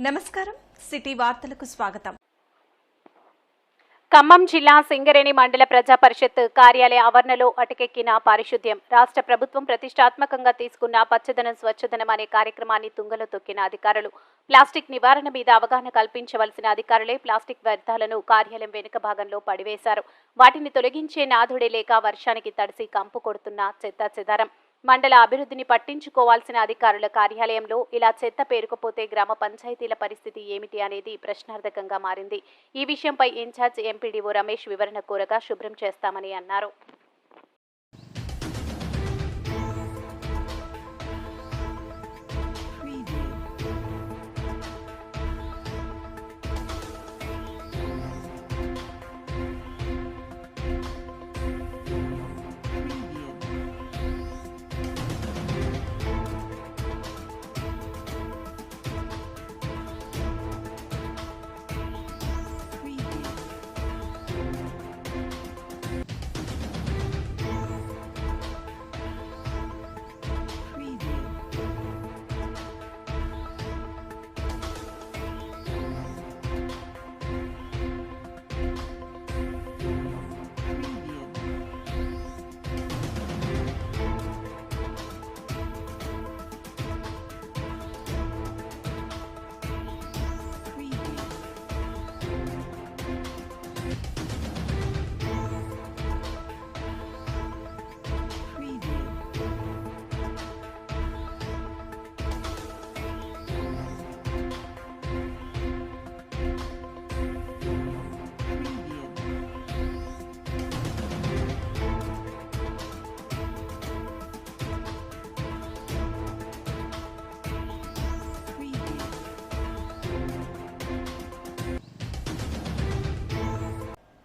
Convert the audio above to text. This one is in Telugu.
నమస్కారం. సిటీ వార్తలకు స్వాగతం. ఖమ్మం జిల్లా సింగరేణి మండల ప్రజా పరిషత్ కార్యాలయ ఆవరణలో అటకెక్కిన పారిశుద్ధ్యం. రాష్ట్ర ప్రభుత్వం ప్రతిష్టాత్మకంగా తీసుకున్న పచ్చదనం స్వచ్ఛదనం అనే కార్యక్రమాన్ని తుంగలో తొక్కిన అధికారులు. ప్లాస్టిక్ నివారణ మీద అవగాహన కల్పించవలసిన అధికారులే ప్లాస్టిక్ వ్యర్థాలను కార్యాలయం వెనుక భాగంలో పడివేశారు. వాటిని తొలగించే నాథుడే లేక వర్షానికి తడిసి కంపు కొడుతున్న చెత్త చెదారం. మండల అభివృద్ధిని పట్టించుకోవాల్సిన అధికారుల కార్యాలయంలో ఇలా చెత్త పేరుకుపోతే గ్రామ పంచాయతీల పరిస్థితి ఏమిటి అనేది ప్రశ్నార్థకంగా మారింది. ఈ విషయంపై ఇన్ఛార్జ్ ఎంపీడీఓ రమేష్ వివరణ కోరగా శుభ్రం చేస్తామని అన్నారు.